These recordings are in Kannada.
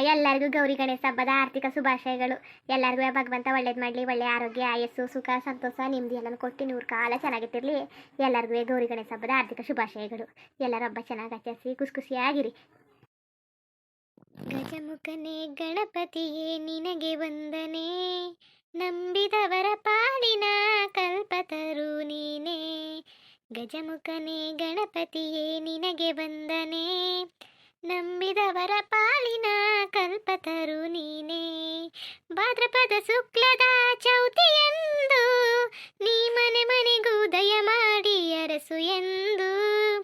ಎಲ್ಲರಿಗೂ ಗೌರಿ ಗಣೇಶ ಹಬ್ಬದ ಆರ್ಥಿಕ ಶುಭಾಶಯಗಳು. ಎಲ್ಲರಿಗೂ ಭಗವಂತ ಒಳ್ಳೇದು ಮಾಡಲಿ, ಒಳ್ಳೆ ಆರೋಗ್ಯ, ಆಯಸ್ಸು, ಸುಖ, ಸಂತೋಷ ನೆಮ್ಮದಿ ಎಲ್ಲನೂ ಕೊಟ್ಟು ನೂರು ಕಾಲ ಚೆನ್ನಾಗಿತ್ತಿರಲಿ ಎಲ್ಲರಿಗೂ ಗೌರಿ ಗಣೇಶ ಹಬ್ಬದ ಆರ್ಥಿಕ ಶುಭಾಶಯಗಳು. ಎಲ್ಲರ ಹಬ್ಬ ಚೆನ್ನಾಗಿ ಆಚರಿಸಿ, ಖುಷಿ ಖುಷಿಯಾಗಿರಿ. ಗಜಮುಖನೇ, ಗಣಪತಿಯೇ, ನಿನಗೆ ವಂದನೆ. ನಂಬಿದವರ ಪಾಲಿನ ಕಲ್ಪತರು ನೀನೇ. ಗಜಮುಖನೇ, ಗಣಪತಿಯೇ, ನಿನಗೆ ವಂದನೆ. ನಂಬಿದವರ ಪಾಲಿನ ಕಲ್ಪತರು ನೀನೇ. ಭಾದ್ರಪದ ಶುಕ್ಲದ ಚೌತಿಯಂದು ನೀ ಮನೆ ಮನೆಗೂ ದಯ ಮಾಡಿ ಅರಸು ಎಂದು.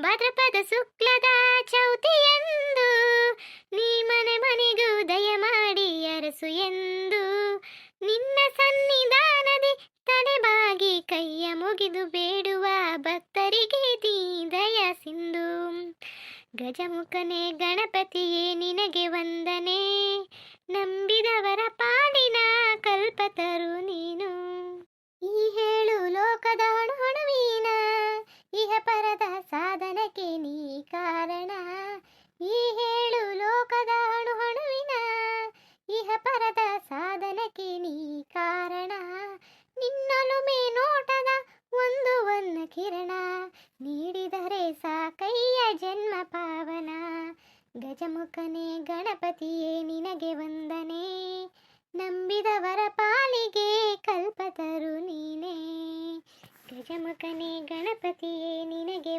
ಭಾದ್ರಪದ ಶುಕ್ಲದ ಚೌತಿಯಂದು ನೀ ಮನೆ ಮನೆಗೂ ದಯ ಮಾಡಿ ಅರಸು ಎಂದು. ನಿನ್ನ ಸನ್ನಿಧಾನದಿ ತಲೆಬಾಗಿ ಕೈಯ ಮುಗಿದು ಬೇಡುವ ಗಜಮುಖನೇ ಗಣಪತಿಯೇ ನಿನಗೆ ವಂದನೆ. ನಂಬಿದವರ ಪಾಲಿನ ಕಲ್ಪತರು ಗಜಮುಖನೇ ಗಣಪತಿಯೇ ನಿನಗೆ ವಂದನೆ. ನಂಬಿದವರ ಪಾಲಿಗೆ ಕಲ್ಪತರು ನೀನೇ. ಗಜಮುಖನೇ ಗಣಪತಿಯೇ ನಿನಗೆ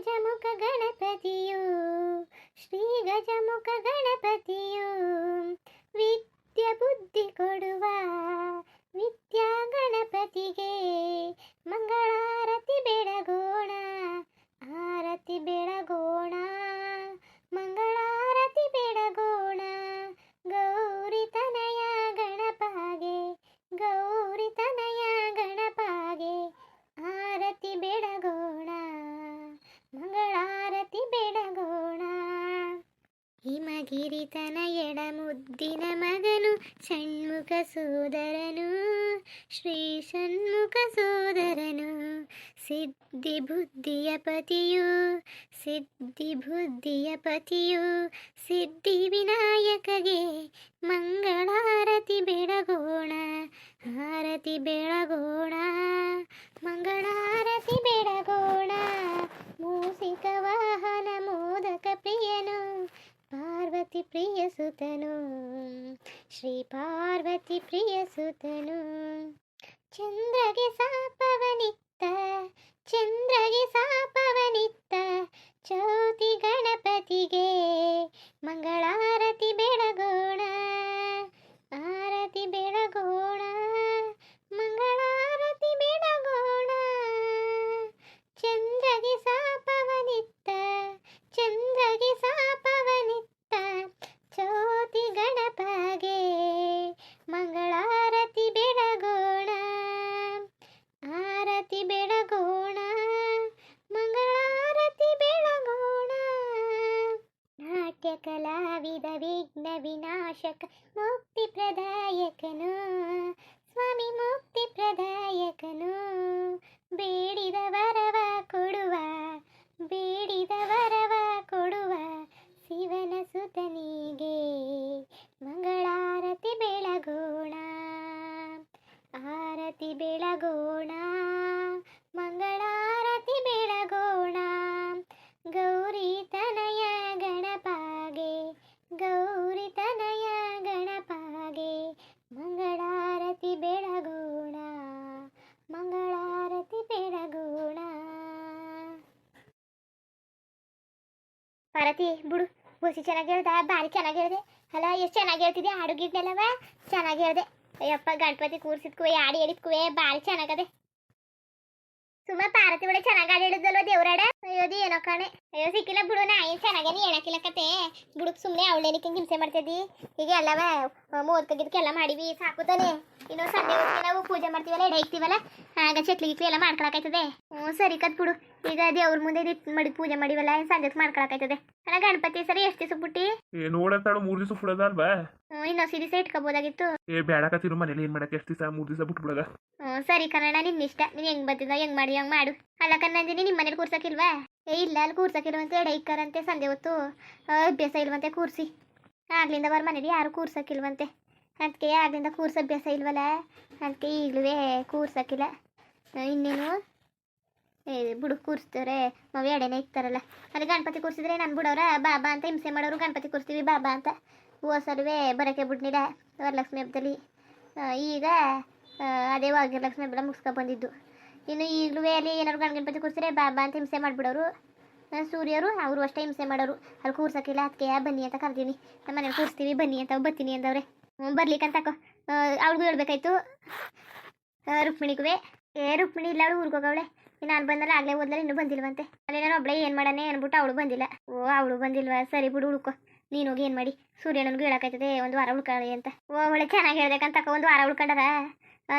ಗಜಮುಖ ಗಣಪತಿಯು ಶ್ರೀ ಗಜಮುಖ ಗಣಪತಿಯು. ವಿದ್ಯ ಬುದ್ಧಿ ಕೊಡುವ ವಿದ್ಯಾ ಗಣಪತಿಗೆ ಮಂಗಳಾರತಿ ಬೆಳಗೋಣ. ಹಿಮಗಿರಿತನ ಎಡ ಮುದ್ದಿನ ಮಗನು, ಷಣ್ಮುಖ ಸೋದರನು, ಶ್ರೀ ಷಣ್ಮುಖ ಸೋದರನು. ಸಿದ್ಧಿ ಬುದ್ಧಿಯ ಪತಿಯು, ಸಿದ್ಧಿ ಬುದ್ಧಿಯ ಪತಿಯು, ಸಿದ್ಧಿ ವಿನಾಯಕಗೆ ಮಂಗಳಾರತಿ ಬೆಳಗೋಣ, ಆರತಿ ಬೆಳಗೋಣ, ಮಂಗಳಾರತಿ ಬೆಳಗೋಣ. ಮೂಸಿಕ ವಾಹನ ಮೋದಕ ಪ್ರಿಯನು ಪ್ರಿಯ ಸುತನು. ಶ್ರೀ ಪಾರ್ವತಿ ಪ್ರಿಯ ಸುತನು. ಚಂದ್ರಗೆ ಸಾಪವನಿತ್ತ ಚಂದ್ರಗೆ ಸಾಪವನಿತ್ತ ಚೌತಿ ಗಣಪತಿಗೆ ಮಂಗಳಾರತಿ ಬೆಳಗೋಣ ವಿನಾಶಕ ಮುಕ್ತಿ ಪ್ರದಾಯಕನು. ಸ್ವಾಮಿ ಮುಕ್ತಿ ಪ್ರದಾಯಕನು. ಬೇಡಿದ ವರವ ಕೊಡುವ, ಬೇಡಿದ ವರವ ಕೊಡುವ ಶಿವನ ಸುತನಿಗೆ ಮಂಗಳಾರತಿ ಬೆಳಗೋಣ. ಆರತಿ ಬೆಳಗೋಣ ಪಾರ್ವತಿ ಬಿಡು ಬುಸಿ ಚೆನ್ನಾಗಿ ಹೇಳ್ದ ಭಾರಿ ಚೆನ್ನಾಗಿ ಹೇಳ್ದೆ. ಅಲ್ಲ, ಎಷ್ಟು ಚೆನ್ನಾಗಿ ಹೇಳ್ತಿದ್ದೆ ಗಿಡ್ನೆಲ್ಲವ ಚೆನ್ನಾಗಿ ಅಯ್ಯಪ್ಪ, ಗಣಪತಿ ಕೂರ್ಸಿದ್ಕುವೆ ಆಡಿ ಹೇಳಿದ್ಕುವೆ ಭಾರಿ ಚೆನ್ನಾಗದೆ ಸುಮ್ಮ ಪಾರತಿ ಬಿಡ ಚೆನ್ನಾಗಿ ಆಡಿ ಹೇಳಿದ್ವಲ್ವ ದೇವ್ರಾಡ? ಅಯ್ಯೋದಿ ಏನೋ ಕಾಣೆ. ಅಯ್ಯೋ, ಸಿಕ್ಕಿಲ್ಲ ಬಿಡು, ನಾ ಏನು ಚೆನ್ನಾಗೇನು ಹೇಳಕ್ಕಿಲ್ಲ ಕತೆ. ಬುಡುಕ್ ಸುಮ್ಮನೆ ಅವಳೇನಿಕ್ಕೆ ಹಿಂಸೆ ಮಾಡ್ತಿದ್ದಿ? ಈಗ ಎಲ್ಲವ ಮೋದ್ಕಗಿದ್ಕೆಲ್ಲ ಮಾಡಿವಿ, ಸಾಕು ತಾನೆ. ಇನ್ನು ನಾವು ಪೂಜೆ ಮಾಡ್ತೀವಲ್ಲ, ಎಡೆ ಇಕ್ತೀವಲ್ಲ? ಆಗ ಚಕ್ಲಿ ಗಿಕ್ಲಿ ಎಲ್ಲ ಮಾಡ್ಕೊಳಕಾಯ್ತದೆ ಹ್ಞೂ ಸರಿ ಕತ್ ಬಿಡು. ಈಗ ದೇವ್ರ ಮುಂದೆ ಮಾಡಿ ಪೂಜೆ ಮಾಡಿವಲ್ಲ ಸಂಜೆಗೆ ಮಾಡ್ಕೊಳಕಾಯ್ತದೆ ಅಣ್ಣ ಗಣಪತಿ ಸರಿ ಎಷ್ಟು ದಿವಸ ಬಿಟ್ಟಿ ಏ ನೋಡತ್ತಾಳು ಮೂರ್ ದಿವಸ ಬಿಡೋದಲ್ವಾ ಇನ್ನೊಂದ್ ಇನ್ನೊಂದು ದಿವಸ ಇಟ್ಕೋಬೋದಾಗಿತ್ತು. ಏ ಬೇಡಕತ್ತಿರು ಮನೇಲಿ ಏನ್ ಮಾಡಕ್ಕೆ ಎಷ್ಟು ದಿವಸ ಮೂರ್ ದಿವಸ ಬಿಟ್ಬಿಡದ ಸರಿ ಕನ್ನಡ ನಿನ್ನ ಇಷ್ಟ. ನೀನ್ ಹೆಂಗ್ ಬರ್ತಿದ್ದ ಹೆಂಗ್ ಮಾಡಿ ಹಂಗ್ ಮಾಡು. ಅಲ್ಲ ಕನ್ನಂದಿನಿ ನಿಮ್ಮ ಮನೇಲಿ ಕೂರ್ಸಕ್ಕಿಲ್ವಾ? ಏ ಇಲ್ಲ ಅಲ್ಲಿ ಕೂರ್ಸಕ್ಕಿಲ್ವಂತೆ ಎಡೆ ಇಕ್ಕರಂತೆ ಸಂಜೆ ಹೊತ್ತು. ಆ, ಅಭ್ಯಾಸ ಇಲ್ವಂತೆ ಕೂರ್ಸಿ. ಆಗ್ಲಿಂದ ಬರ ಮನೇಲಿ ಯಾರು ಕೂರ್ಸಕ್ಕಿಲ್ವಂತೆ? ಅದಕ್ಕೆ ಆಗ್ಲಿಂದ ಕೂರ್ಸ ಅಭ್ಯಾಸ ಇಲ್ವಲ್ಲ? ಅದಕ್ಕೆ ಈಗಲೂ ಕೂರ್ಸಕ್ಕಿಲ್ಲ. ಆ, ಇನ್ನೇನು? ಬಿಡು, ಕೂರಿಸ್ತಾರೆ. ನಾವು ಎಡೆನೇ ಇಕ್ತಾರಲ್ಲ. ಅಲ್ಲಿ ಗಣಪತಿ ಕೂರಿಸಿದ್ರೆ ನಾನು ಬಿಡೋರ ಬಾಬಾ ಅಂತ ಹಿಂಸೆ ಮಾಡೋರು ಗಣಪತಿ ಕೂರಿಸ್ತೀವಿ, ಬಾಬಾ ಅಂತ. ಹೋಸಲ್ವೇ ಬರೋಕ್ಕೆ ಬಿಡ್ನಿಲ್ಲ ವರಲಕ್ಷ್ಮಿ ಹಬ್ಬದಲ್ಲಿ. ಈಗ ಅದೇ ವಾಗ್ಯಲಕ್ಷ್ಮಿ ಹಬ್ಬ ಮುಗಿಸ್ಕೊ ಬಂದಿದ್ದು. ಇನ್ನು ಈಗಲೂ ಅಲ್ಲಿ ಏನಾದ್ರು ಗಣ, ಗಣಪತಿ ಕೂರಿಸಿದ್ರೆ ಬಾಬಾ ಅಂತ ಹಿಂಸೆ ಮಾಡಿಬಿಡೋರು. ಸೂರ್ಯರು, ಅವರು ಅಷ್ಟೇ ಹಿಂಸೆ ಮಾಡೋರು. ಅಲ್ಲಿ ಕೂರ್ಸೋಕ್ಕಿಲ್ಲ ಅದಕ್ಕೆ ಬನ್ನಿ ಅಂತ ಕರ್ದೀನಿ ನಮ್ಮ ಮನೇಲಿ ಕೂರಿಸ್ತೀವಿ, ಬನ್ನಿ ಅಂತ ಬತ್ತೀನಿ ಅಂದವ್ರೆ. ಬರ್ಲಿಕ್ಕಂತಕೋ ಅವ್ಳಿಗೂ ಹೇಳ್ಬೇಕಾಯ್ತು. ರುಕ್ಮಿಣಿಗೂ ಏ, ರುಕ್ಮಿಣಿ, ಇಲ್ಲ, ಅವಳು ಊರಿಗೆ ಹೋಗವಳೆ. ನಾನು ಬಂದಲ್ಲ, ಆಗಲೇ ಹೋದ್ಲಲ್ಲ ಇನ್ನೂ ಬಂದಿಲ್ವಂತೆ. ಅಲ್ಲಿ ನಾನು ಒಬ್ಳೆ ಏನು ಮಾಡಾನೆ ಅನ್ಬಿಟ್ಟು ಅವಳು ಬಂದಿಲ್ಲ. ಓ, ಅವಳು ಬಂದಿಲ್ವಾ? ಸರಿ ಬಿಡು, ಹುಡುಕೋ. ನೀನು ಹೋಗಿ ಏನು ಮಾಡಿ? ಸೂರ್ಯನನ್ಗೂ ಹೇಳಕ್ಕಾಯ್ತದೆ, ಒಂದು ವಾರ ಉಳ್ಕೊಳ್ಳಿ ಅಂತ. ಓ, ಒಳ್ಳೆ ಚೆನ್ನಾಗಿ ಹೇಳ್ಬೇಕಂತ ಒಂದು ವಾರ ಉಳ್ಕೊಂಡಾರ?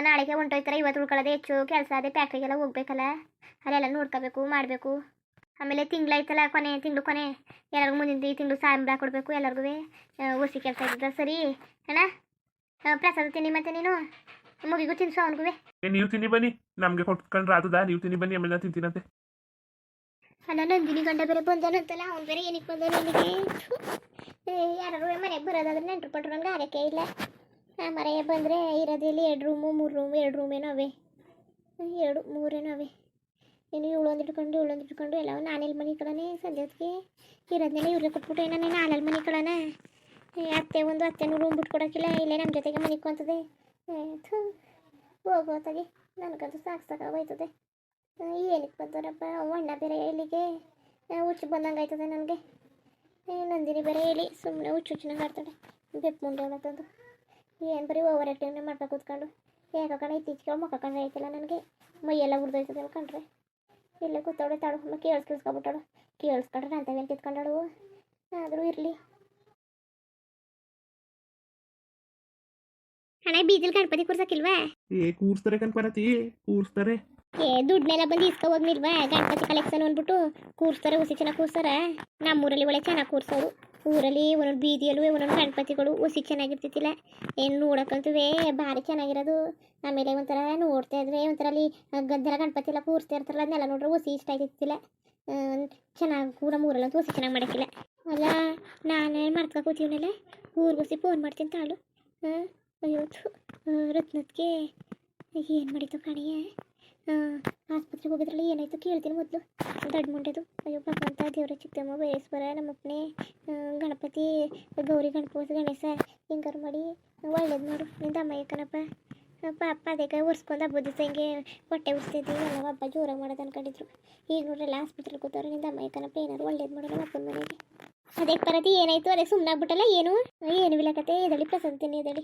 ನಾಳೆಗೆ ಹೊಂಟೋಯ್ತಾರೆ ಇವತ್ತು ಉಳ್ಕೊಳ್ಳೋದೇ ಹೆಚ್ಚು, ಕೆಲಸ ಅದೇ ಫ್ಯಾಕ್ಟ್ರಿಗೆಲ್ಲ ಹೋಗ್ಬೇಕಲ್ಲ? ಅಲ್ಲೆಲ್ಲ ನೋಡ್ಕೋಬೇಕು, ಮಾಡಬೇಕು. ಆಮೇಲೆ ತಿಂಗಳಾಯ್ತಲ್ಲ ಕೊನೆ, ತಿಂಗಳು ಕೊನೆ. ಎಲ್ಲರಿಗೂ ಮುಂದಿನ ಈ ತಿಂಗಳು ಸಂಬಳ ಕೊಡಬೇಕು ಎಲ್ಲರಿಗೂ ಒಸಿ ಕೆಲಸ ಇದ್ದ ಸರಿ? ಅಣ್ಣ? ಪ್ರಸಾದ ತಿನ್ನಿ ಮತ್ತೆ ನೀನು? ಮುಗಿಗೂ ತಿನ್ಸು ಅವನಿಗೂ ನೀವು ತಿನ್ನಿ ಬನ್ನಿ. ನಮಗೆ ಕೊಟ್ಕೊಂಡ್ರೆ ಆತದ ನೀವು ತಿನ್ನಿ ಬನ್ನಿ ಆಮೇಲೆ ನಾನು ತಿಂತೀನಂತೆ. ಅಲ್ಲ ನಂದಿನಿ ಗಂಡ ಬೇರೆ ಬಂದನಂತಲ್ಲ ಅವ್ನು ಬೇರೆ ಏನಕ್ಕೆ ಬಂದ ನನಗೆ? ಯಾರು ಮನೆಗೆ ಬರೋದಾದ್ರೆ ನೆಂಟ್ರು ಪಟ್ರು ನಂಗೆ ಆರಕ್ಕೆ ಇಲ್ಲ. ಆ ಬಂದರೆ ಇರೋದೇಲಿ ಎರಡು ರೂಮು ಮೂರು ರೂಮ್ ಎರಡು ರೂಮ್ ಏನೋ ಅವೆ. ಎರಡು ಮೂರೇನೋ ಅವೆ. ಇನ್ನು ಇವಳೊಂದು ಇಟ್ಕೊಂಡು ಇವಳೊಂದು ಇಟ್ಕೊಂಡು ಎಲ್ಲ ನಾನೆಲ್ಲಿ ಮನೆ ಕಳನೆ ಸದ್ಯಕ್ಕೆ ಇರೋದನ್ನೆಲ್ಲ ಇವ್ರಿಗೆ ಕೊಟ್ಬಿಟ್ಟು ಏನೋ ನಾನಲ್ಲಿ ಮನೆ ಕಡನ ಅತ್ತೆ ಒಂದು ಅತ್ತೆನೂ ರೂಮ್ ಬಿಟ್ಕೊಡೋಕ್ಕಿಲ್ಲ ಇಲ್ಲೇ ನಮ್ಮ ಜೊತೆಗೆ ಮನೆ ಕೊಂತದೆ. ಹೋಗೋತ್ತಾಗೆ ನನಗಂತೂ ಸಾಕು ಸಾಕಾಗೋಯ್ತದೆ ಏನಕ್ಕೆ ಬಂದವರಪ್ಪ? ಅಣ್ಣ ಬೇರೆ ಇಲ್ಲಿಗೆ ಹುಚ್ಚು ಬಂದಂಗೆ ಆಯ್ತದೆ ನನಗೆ ನಂದಿನಿ ಬೇರೆ ಹೇಳಿ ಸುಮ್ಮನೆ ಹುಚ್ಚು ಹುಚ್ಚಿನ ಆಡ್ತಾಳೆ ಬೆಪ್ಪು ಮುಂದೆ ಅವಳತ್ತಂದು ಏನು ಬರೀ ಓವರ್ ಆ್ಯಕ್ಟಿವ್ನೇ ಮಾಡ್ತಾ ಕೂತ್ಕೊಂಡು. ಯಾಕೆ ಕಣ, ಇತ್ತೀಚೆಗೆ ಮುಖ ಕಂಡ್ರೆ ಆಯ್ತಿಲ್ಲ ನನಗೆ. ಮೈಯೆಲ್ಲ ಉರ್ದೋಯ್ತದೆ ಕಂಡ್ರೆ. ಇಲ್ಲೇ ಕೂತವಳೆ ತಾಳು. ಕೇಳಿಸ್ಕೊಳ್ಸ್ಕೊಬಿಟ್ಟಾಳು ಕೇಳಿಸ್ ಕೇಳಿಸ್ಕೊಬಿಟ್ಟಾಳು ಕೇಳಿಸ್ಕೊಂಡ್ರೆ ಅಂತವೇನು ಕಿತ್ಕೊಂಡಾಳು. ಆದರೂ ಇರಲಿ. ಹಣ ಬೀದಿಲ್ ಗಣಪತಿ ಕೂರ್ಸಕಿಲ್ವಾ ಏ ಕೂರ್ಸ್ತಾರೆ ಗಣಪತಿ ಕೂರ್ಸ್ತಾರೆ. ಏ ದುಡ್ಡನ್ನೆಲ್ಲ ಬಂದು ಇಸ್ಕೊ ಹೋಗ್ನಿಲ್ವಾ? ಗಣಪತಿ ಕಲೆಕ್ಷನ್ ಅಂದ್ಬಿಟ್ಟು ಕೂರ್ಸ್ತಾರೆ ಉಸಿ ಚೆನ್ನಾಗಿ ಕೂರ್ಸಾರ ನಮ್ಮೂರಲ್ಲಿ ಒಳ್ಳೆ ಚೆನ್ನಾಗಿ ಕೂರ್ಸೋರು. ಊರಲ್ಲಿ ಒಂದೊಂದು ಬೀದಿಯಲ್ಲೂ ಒಂದೊಂದು ಗಣಪತಿಗಳು ಹುಸಿ ಚೆನ್ನಾಗಿರ್ತಿತ್ತಿಲ್ಲ ಏನು ನೋಡಕ್ಕಂತುವೆ ಭಾರಿ ಚೆನ್ನಾಗಿರೋದು. ಆಮೇಲೆ ಒಂಥರ ನೋಡ್ತಾ ಇದ್ರೆ ಒಂಥರ ಅಲ್ಲಿ ಗದ್ದಲ ಗಣಪತಿ ಎಲ್ಲ ಕೂರಿಸ್ತಾ ಇರ್ತಾರಲ್ಲ ಅದನ್ನೆಲ್ಲ ನೋಡ್ರೆ ಉಸಿ ಇಷ್ಟ ಆಗಿರ್ತಿಲ್ಲ ಚೆನ್ನಾಗಿ ಕೂಡ ಮೂರಲ್ಲಂತೂ ಉಸಿ ಚೆನ್ನಾಗಿ ಮಾಡೋಕ್ಕಿಲ್ಲ. ಅಲ್ಲ ನಾನೇ ಮಾಡ್ಕೊ ಕೂತೀವನಲ್ಲ? ಊರ್ಗುಸಿ ಫೋನ್ ಮಾಡ್ತೀನಿ ತಾಳು. ಹಾಂ ಅಯ್ಯೋ ರತ್ನತ್ಗೆ ಏನು ಮಾಡಿತು ಕಣಿಯೇ ಆಸ್ಪತ್ರೆಗೆ ಹೋಗಿದ್ರಲ್ಲ ಏನಾಯಿತು ಕೇಳ್ತೀನಿ ಮೊದಲು. ದೊಡ್ಡ ಮುಂಡೆದು ಅಯ್ಯೋ ಭಗವಂತ ದೇವರ ಚಿತ್ತಮ್ಮ ಬಯಸ್ವರ ನಮ್ಮಪ್ಪನೇ ಗಣಪತಿ ಗೌರಿ ಗಣಪತಿ ಗಣೇಶ ಹಿಂಗಾರು ಮಾಡಿ ಒಳ್ಳೇದು ಮಾಡು. ನಿಂದ ಅಮ್ಮಯ್ಯ ಕಣಪ್ಪ. ಆ, ಪಾಪ ಅದಕ್ಕೆ ಒರ್ಸ್ಕೊಂಡು ಹಬ್ಬದ ಹಿಂಗೆ ಹೊಟ್ಟೆ ಉರ್ಸ್ತಿದ್ವಿ. ಎಲ್ಲ ಹಬ್ಬ ಜೋರಾಗಿ ಮಾಡೋದು ಅನ್ಕೊಂಡಿದ್ರು. ಈಗ ನೋಡ್ರಲ್ಲ ಆಸ್ಪತ್ರೆಗೆ ಕೂತವ್ರೆ ನಿಂದ ಅಮ್ಮಯ್ಯ ಕಣಪ್ಪ ಏನಾರು ಒಳ್ಳೇದು ಮಾಡೋದು ಅಪ್ಪನ ಮನೆಗೆ. ಅದಕ್ಕೆ ಪರತಿ ಏನಾಯ್ತು? ಅದಕ್ಕೆ ಸುಮ್ಮನೆ ಆಗ್ಬಿಟ್ಟಲ್ಲ ಏನು? ಏನು ವಿಲಕತೆ ಕತೆ. ಎದಳಿ ಪ್ರಸಾದ ತಿನ್ನಿ ಎದಳಿ.